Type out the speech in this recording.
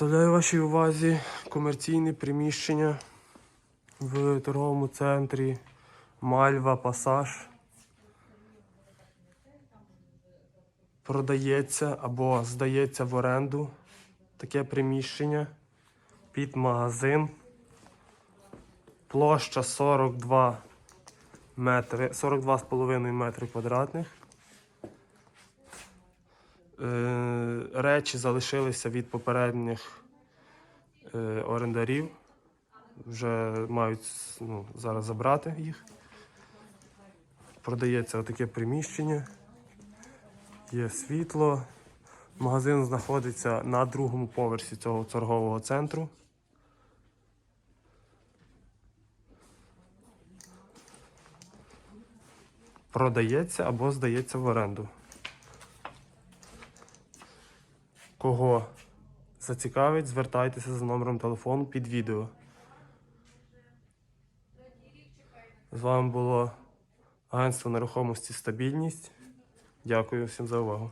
Представляю вашій увазі комерційне приміщення в торговому центрі Мальва Пасаж. Продається або здається в оренду таке приміщення під магазин. Площа 42 метри, 42,5 метри квадратних. Речі залишилися від попередніх е, орендарів. Вже мають ну, зараз забрати їх. Продається отаке приміщення. Є світло. Магазин знаходиться на другому поверсі цього торгового центру. Продається або здається в оренду. Кого зацікавить, звертайтеся за номером телефону під відео. З вами було агентство нерухомості Стабільність. Дякую всім за увагу.